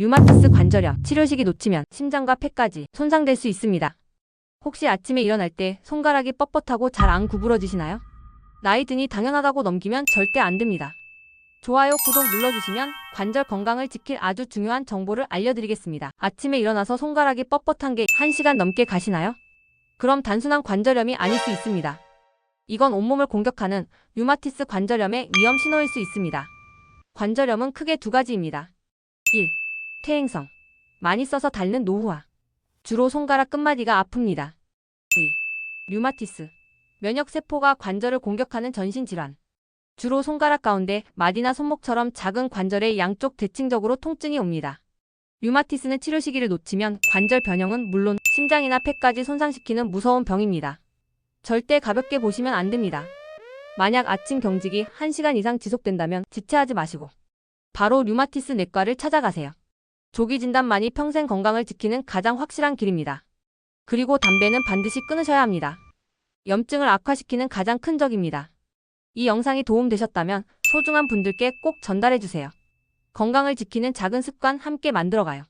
류마티스 관절염 치료 시기 놓치면 심장과 폐까지 손상될 수 있습니다. 혹시 아침에 일어날 때 손가락이 뻣뻣하고 잘 안 구부러지시나요? 나이 드니 당연하다고 넘기면 절대 안 됩니다. 좋아요, 구독 눌러주시면 관절 건강을 지킬 아주 중요한 정보를 알려드리겠습니다. 아침에 일어나서 손가락이 뻣뻣한 게 1시간 넘게 가시나요? 그럼 단순한 관절염이 아닐 수 있습니다. 이건 온몸을 공격하는 류마티스 관절염의 위험 신호일 수 있습니다. 관절염은 크게 두 가지입니다. 1. 퇴행성. 많이 써서 닳는 노후화. 주로 손가락 끝마디가 아픕니다. 2. 류마티스. 면역세포가 관절을 공격하는 전신질환. 주로 손가락 가운데 마디나 손목처럼 작은 관절의 양쪽 대칭적으로 통증이 옵니다. 류마티스는 치료 시기를 놓치면 관절 변형은 물론 심장이나 폐까지 손상시키는 무서운 병입니다. 절대 가볍게 보시면 안 됩니다. 만약 아침 경직이 1시간 이상 지속된다면 지체하지 마시고 바로 류마티스 내과를 찾아가세요. 조기 진단만이 평생 건강을 지키는 가장 확실한 길입니다. 그리고 담배는 반드시 끊으셔야 합니다. 염증을 악화시키는 가장 큰 적입니다. 이 영상이 도움되셨다면 소중한 분들께 꼭 전달해주세요. 건강을 지키는 작은 습관 함께 만들어가요.